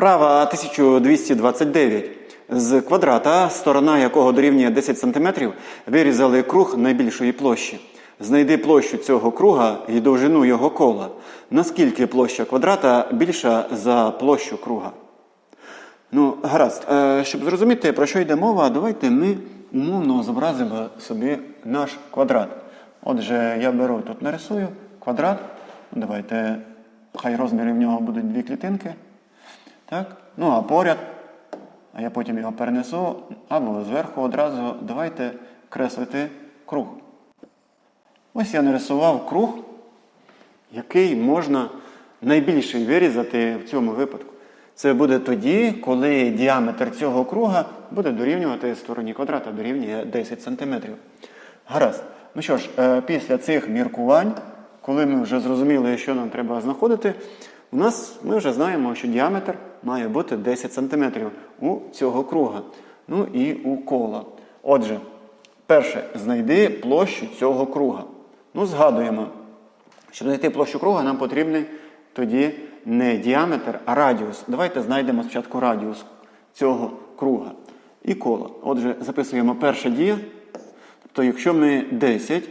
Вправа 1229. З квадрата, сторона якого дорівнює 10 см, вирізали круг найбільшої площі. Знайди площу цього круга і довжину його кола. Наскільки площа квадрата більша за площу круга? Ну, гаразд. Е, Щоб зрозуміти, про що йде мова, давайте ми умовно зобразимо собі наш квадрат. Отже, я беру тут нарисую квадрат. Давайте, хай розміри в нього будуть дві клітинки. Так? Ну, а поряд, а я потім його перенесу, або зверху одразу давайте креслити круг. Ось я нарисував круг, який можна найбільший вирізати в цьому випадку. Це буде тоді, коли діаметр цього круга буде дорівнювати стороні квадрата, дорівнює 10 см. Гаразд. Ну що ж, е, після цих міркувань, коли ми вже зрозуміли, що нам треба знаходити, у нас ми вже знаємо, що діаметр має бути 10 см у цього круга. Ну і у кола. Отже, перше, знайди площу цього круга. Ну, згадуємо, щоб знайти площу круга, нам потрібний тоді не діаметр, а радіус. Давайте знайдемо спочатку радіус цього круга і кола. Отже, записуємо перша дія. Тобто, якщо ми 10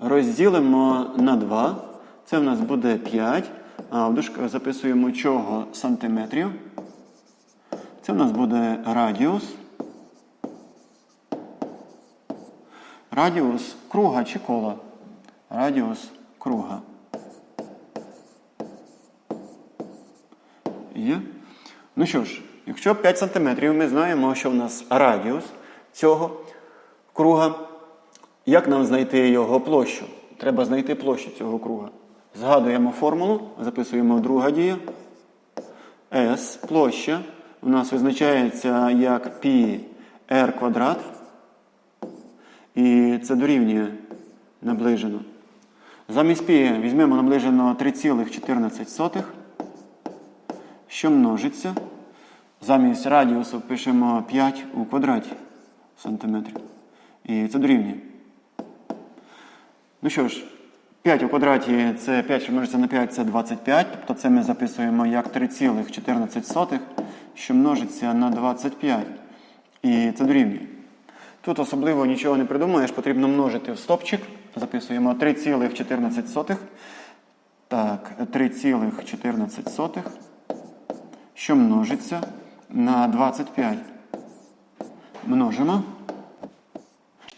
розділимо на 2, це в нас буде 5. А в дужках записуємо чого сантиметрів. Це в нас буде радіус. Радіус круга чи кола? Радіус круга. Є? Ну що ж, якщо 5 см, ми знаємо, що в нас радіус цього круга. Як нам знайти його площу? Треба знайти площу цього круга. Згадуємо формулу, записуємо друга дія. S площа у нас визначається як π r квадрат. І це дорівнює наближено. Замість π візьмемо наближено 3,14, що множиться. Замість радіусу пишемо 5 у квадраті сантиметрів. І це дорівнює. Ну що ж, 5 у квадраті це 5, що множиться на 5, це 25. Тобто це ми записуємо як 3,14, що множиться на 25. І це дорівнює. Тут особливо нічого не придумаєш, потрібно множити в стопчик. Записуємо 3,14. Так, 3,14, що множиться на 25. Множимо.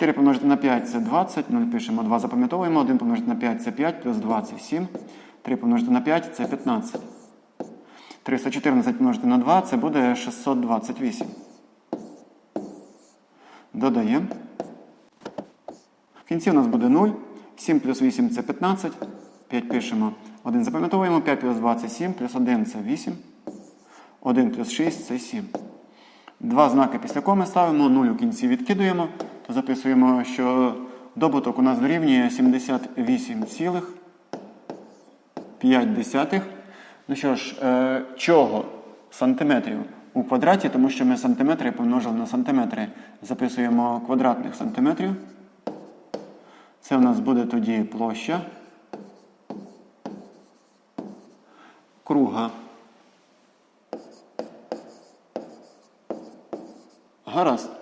4 помножити на 5 це 20, 0 пишемо 2, запам'ятовуємо, 1 помножити на 5 це 5, плюс 2 це 7, 3 помножити на 5 це 15. 314 помножити на 2 це буде 628. Додаємо. В кінці у нас буде 0. 7 плюс 8 це 15. 5 пишемо. 1 запам'ятовуємо, 5 плюс 2 це 7, плюс 1 це 8. 1 плюс 6 це 7. Два знаки після коми ставимо, 0 у кінці відкидуємо, то записуємо, що добуток у нас дорівнює 78,5. Ну що ж, е, чого сантиметрів у квадраті, тому що ми сантиметри помножили на сантиметри. Записуємо квадратних сантиметрів. Це у нас буде тоді площа круга. Гаразд.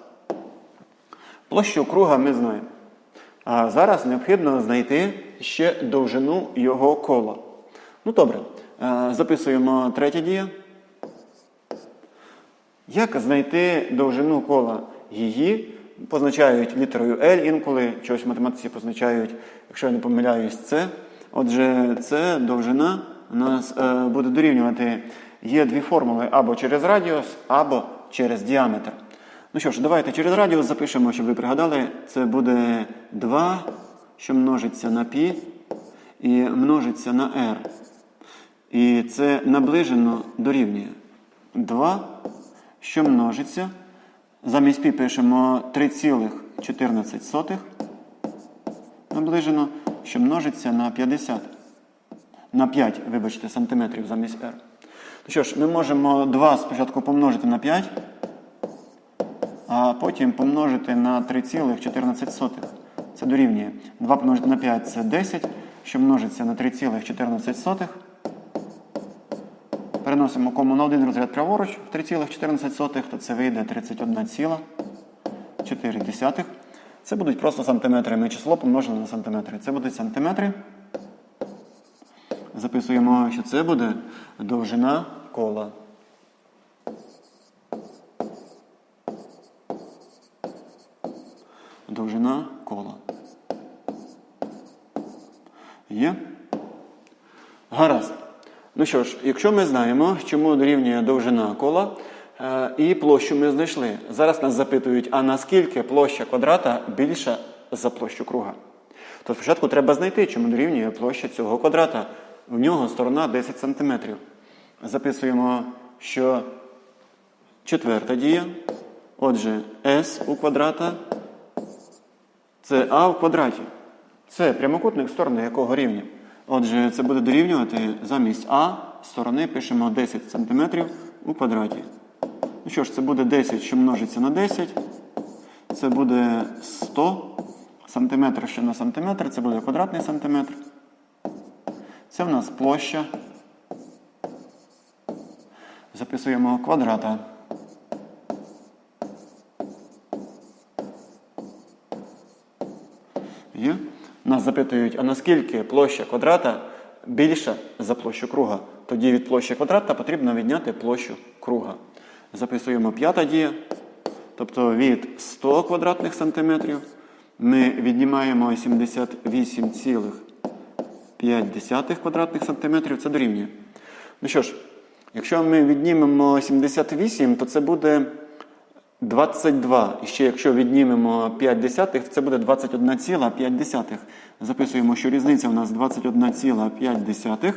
Площу круга ми знаємо. А зараз необхідно знайти ще довжину його кола. Ну добре, е, записуємо третя дія. Як знайти довжину кола? Її позначають літерою L інколи, чогось в математиці позначають, якщо я не помиляюсь, це. Отже, це довжина нас е, буде дорівнювати. Є дві формули або через радіус, або через діаметр. Ну що ж, давайте через радіус запишемо, щоб ви пригадали. Це буде 2, що множиться на π і множиться на r. І це наближено дорівнює 2, що множиться. Замість π пишемо 3,14 наближено, що множиться на 50. На 5, вибачте, сантиметрів замість r. Ну що ж, ми можемо 2 спочатку помножити на 5 а потім помножити на 3,14. Це дорівнює. 2 помножити на 5 це 10, що множиться на 3,14. Переносимо кому на один розряд праворуч в 3,14, то це вийде 31,4. Це будуть просто сантиметри. Ми число помножили на сантиметри. Це будуть сантиметри. Записуємо, що це буде довжина кола. Довжина кола. Є? Гаразд. Ну що ж, якщо ми знаємо, чому дорівнює довжина кола е, і площу ми знайшли. Зараз нас запитують, а наскільки площа квадрата більша за площу круга? То спочатку треба знайти, чому дорівнює площа цього квадрата. В нього сторона 10 см. Записуємо, що четверта дія. Отже, s у квадрата це а в квадраті. Це прямокутник сторони якого рівня. Отже, це буде дорівнювати замість А сторони пишемо 10 см у квадраті. Ну що ж, це буде 10, що множиться на 10. Це буде 100 сантиметр ще на сантиметр, це буде квадратний сантиметр. Це в нас площа. Записуємо квадрата. Є? Нас запитують, а наскільки площа квадрата більша за площу круга? Тоді від площі квадрата потрібно відняти площу круга. Записуємо п'ята дія. Тобто від 100 квадратних сантиметрів ми віднімаємо 78,5 квадратних сантиметрів. Це дорівнює. Ну що ж, якщо ми віднімемо 78, то це буде 22. І ще якщо віднімемо 5 десятих, це буде 21,5. Записуємо, що різниця у нас 21,5.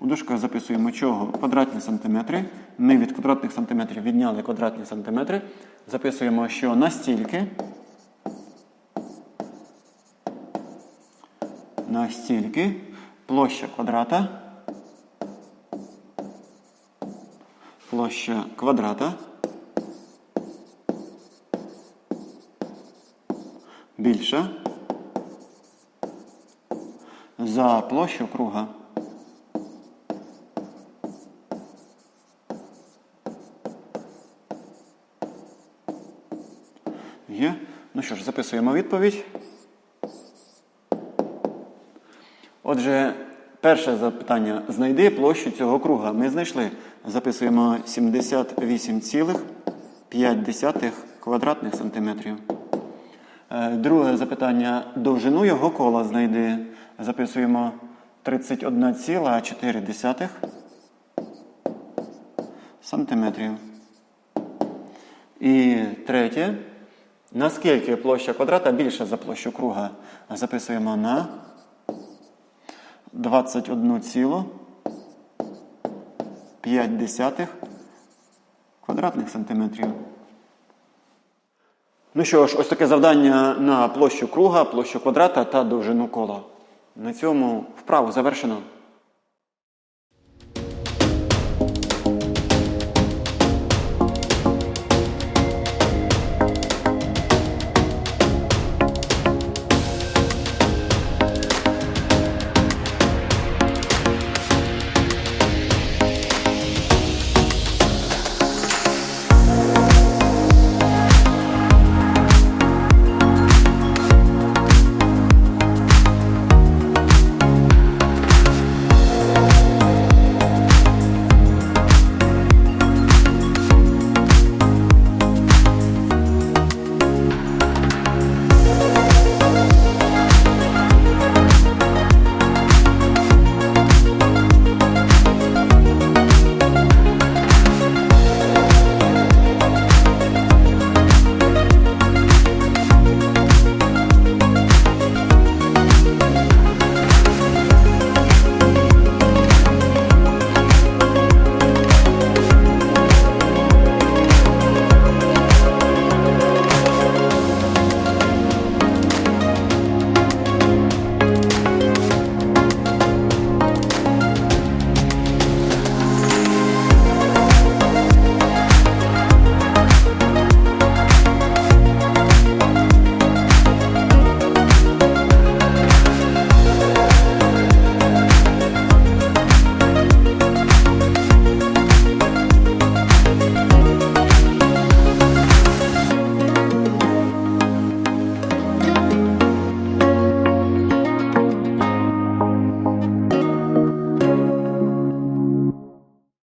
У дужках записуємо чого? Квадратні сантиметри. Ми від квадратних сантиметрів відняли квадратні сантиметри. Записуємо, що настільки. Настільки площа квадрата. Площа квадрата. Більша за площу круга. Є. Ну що ж, записуємо відповідь. Отже, перше запитання. Знайди площу цього круга. Ми знайшли. Записуємо 78,5 квадратних сантиметрів. Е, Друге запитання. Довжину його кола знайди. Записуємо 31,4 сантиметрів. І третє. Наскільки площа квадрата більша за площу круга? Записуємо на 21,5 квадратних сантиметрів. Ну що ж, ось таке завдання на площу круга, площу квадрата та довжину кола. На цьому вправу завершено.